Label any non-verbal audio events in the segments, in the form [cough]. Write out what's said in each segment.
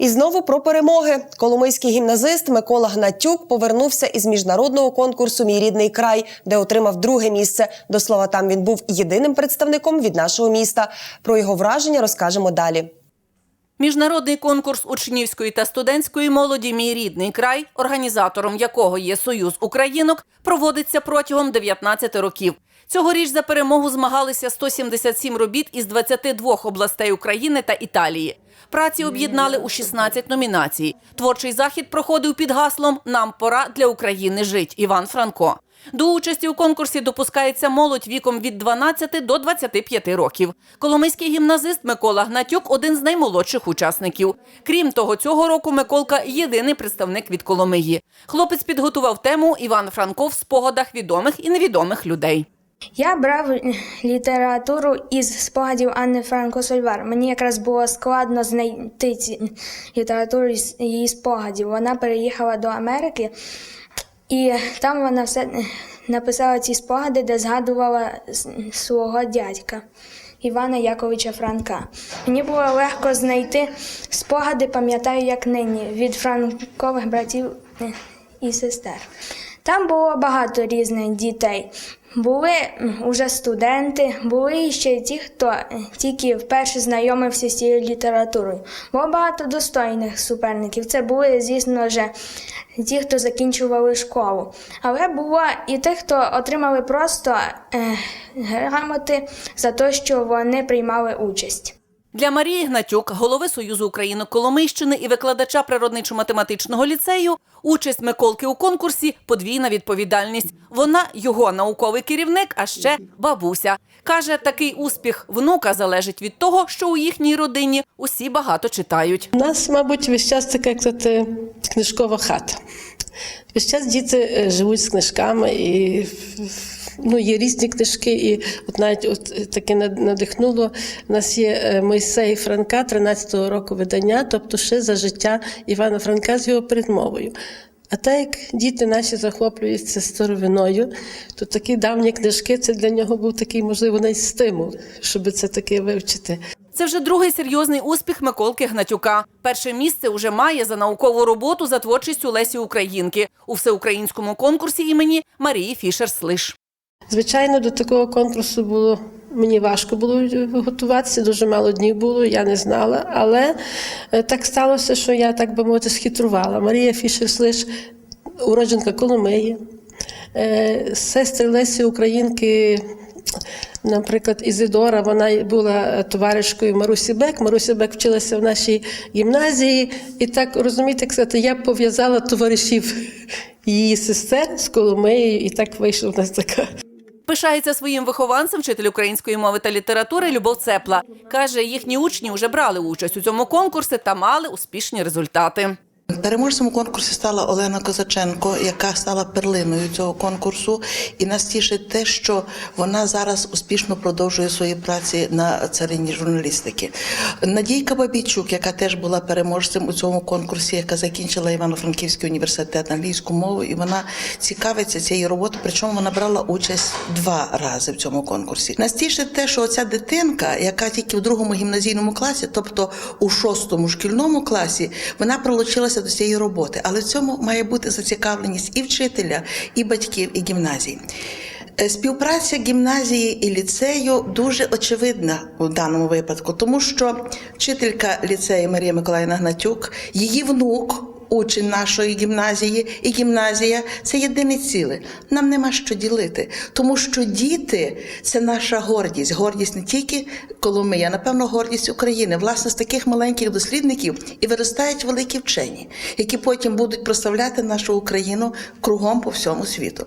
І знову про перемоги. Коломийський гімназист Микола Гнатюк повернувся із міжнародного конкурсу Мій рідний край, де отримав друге місце. До слова, там він був єдиним представником від нашого міста. Про його враження розкажемо далі. Міжнародний конкурс учнівської та студентської молоді Мій рідний край, організатором якого є Союз Українок, проводиться протягом 19 років. Цьогоріч за перемогу змагалися 177 робіт із 22 областей України та Італії. Праці об'єднали у 16 номінацій. Творчий захід проходив під гаслом Нам пора для України жить. Іван Франко. До участі у конкурсі допускається молодь віком від 12 до 25 років. Коломийський гімназист Микола Гнатюк один з наймолодших учасників. Крім того, цього року Миколка єдиний представник від Коломиї. Хлопець підготував тему Іван Франко в спогадах відомих і невідомих людей. Я брав літературу із спогадів Анни Франко Сольвар. Мені якраз було складно знайти ці літературу з її спогадів. Вона переїхала до Америки, і там вона все написала ці спогади, де згадувала свого дядька. Івана Яковича Франка. Мені було легко знайти спогади, пам'ятаю, як нині, від франкових братів і сестер. Там було багато різних дітей. Були м, уже студенти, були ще ті, хто тільки вперше знайомився з цією літературою. Було багато достойних суперників. Це були, звісно ж, ті, хто закінчували школу. Але було і тих, хто отримали просто е, грамоти за те, що вони приймали участь. Для Марії Гнатюк, голови Союзу України Коломийщини і викладача природничо-математичного ліцею, участь Миколки у конкурсі подвійна відповідальність. Вона його науковий керівник, а ще бабуся. Каже, такий успіх внука залежить від того, що у їхній родині усі багато читають. У нас, мабуть, весь час така як сказати, книжкова хата. Весь час діти е, живуть з книжками, і ну, є різні книжки, і от навіть от таке надихнуло. У нас є е, Мойсей Франка 13-го року видання, тобто ще за життя Івана Франка з його передмовою. А так як діти наші захоплюються старовиною, то такі давні книжки це для нього був такий, можливо, навіть стимул, щоб це таке вивчити. Це вже другий серйозний успіх Миколки Гнатюка. Перше місце уже має за наукову роботу за творчістю Лесі Українки у всеукраїнському конкурсі імені Марії Фішер-Слиш. Звичайно, до такого конкурсу було мені важко було готуватися, дуже мало днів було, я не знала. Але е, так сталося, що я, так би мовити, схитрувала. Марія Фішер-Слиш, уродженка Коломиї, Е, сестри Лесі Українки. Наприклад, Ізидора, вона була товаришкою Марусі Бек. Марусі Бек вчилася в нашій гімназії. І так розумієте, як сказати, я пов'язала товаришів її сестер з Коломиєю, і так вийшла в нас така. Пишається своїм вихованцем вчитель української мови та літератури Любов Цепла. Каже, їхні учні вже брали участь у цьому конкурсі та мали успішні результати. Переможцем у конкурсі стала Олена Козаченко, яка стала перлиною цього конкурсу. І нас тішить те, що вона зараз успішно продовжує свої праці на царині журналістики. Надійка Бабійчук, яка теж була переможцем у цьому конкурсі, яка закінчила Івано-Франківський університет англійську мову, і вона цікавиться цією роботою. Причому вона брала участь два рази в цьому конкурсі. Нас тішить те, що оця дитинка, яка тільки в другому гімназійному класі, тобто у шостому шкільному класі, вона прилучилася до цієї роботи. Але в цьому має бути зацікавленість і вчителя, і батьків, і гімназії. Е, Співпраця гімназії і ліцею дуже очевидна у даному випадку, тому що вчителька ліцею Марія Миколаївна Гнатюк, її внук. Учень нашої гімназії і гімназія це єдине ціле. Нам нема що ділити, тому що діти це наша гордість. Гордість не тільки Коломиї, а напевно гордість України. Власне, з таких маленьких дослідників і виростають великі вчені, які потім будуть прославляти нашу Україну кругом по всьому світу.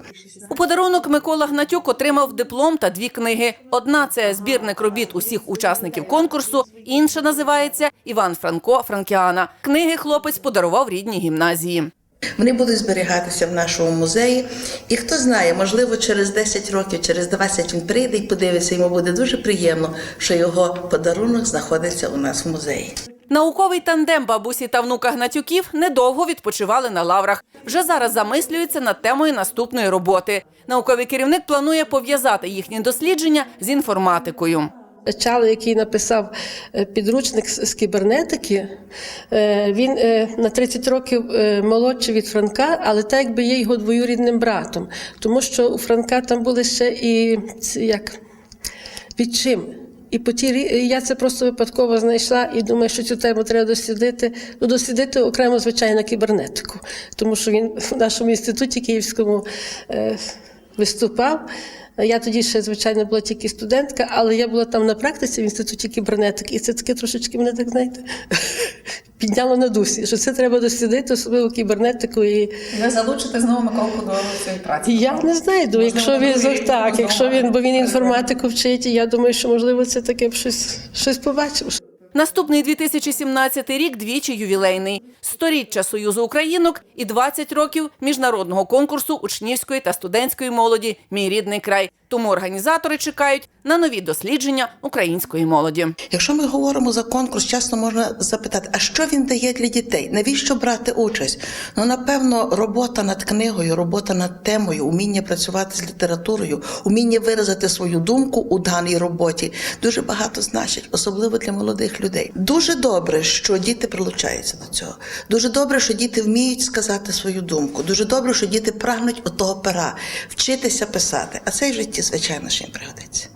У подарунок Микола Гнатюк отримав диплом та дві книги. Одна це збірник робіт усіх учасників конкурсу, інша називається Іван Франко Франкіана. Книги хлопець подарував рідній гімназії. Вони будуть зберігатися в нашому музеї. І хто знає, можливо, через 10 років, через 20 він прийде і подивиться, йому буде дуже приємно, що його подарунок знаходиться у нас в музеї. Науковий тандем бабусі та внука Гнатюків недовго відпочивали на лаврах. Вже зараз замислюються над темою наступної роботи. Науковий керівник планує пов'язати їхні дослідження з інформатикою. Чало, який написав е, підручник з кібернетики, е, він е, на 30 років молодший від Франка, але так якби є його двоюрідним братом. Тому що у Франка там були ще і як відчим. І по рі- я це просто випадково знайшла і думаю, що цю тему треба дослідити. Ну, дослідити окремо, звичайно, кібернетику, тому що він в нашому інституті київському виступав. Я тоді ще, звичайно, була тільки студентка, але я була там на практиці в інституті кібернетики, і це таке трошечки мене так, знаєте, [laughs] підняло на дусі, що це треба дослідити, особливо кібернетику. І Ви залучите знову Миколку до цієї праці. я не знаю, думаю, якщо він так, якщо він, бо він інформатику вчить, і я думаю, що можливо це таке б щось, щось побачив. Наступний 2017 рік двічі ювілейний. Сторіччя Союзу Українок і 20 років міжнародного конкурсу учнівської та студентської молоді Мій рідний край. Тому організатори чекають на нові дослідження української молоді. Якщо ми говоримо за конкурс, часто можна запитати, а що він дає для дітей? Навіщо брати участь? Ну, напевно, робота над книгою, робота над темою, уміння працювати з літературою, уміння виразити свою думку у даній роботі дуже багато значить, особливо для молодих людей. Дуже добре, що діти прилучаються до цього. Дуже добре, що діти вміють сказати свою думку. Дуже добре, що діти прагнуть отого пера, вчитися писати. А це й в житті, звичайно, ж їм пригодиться.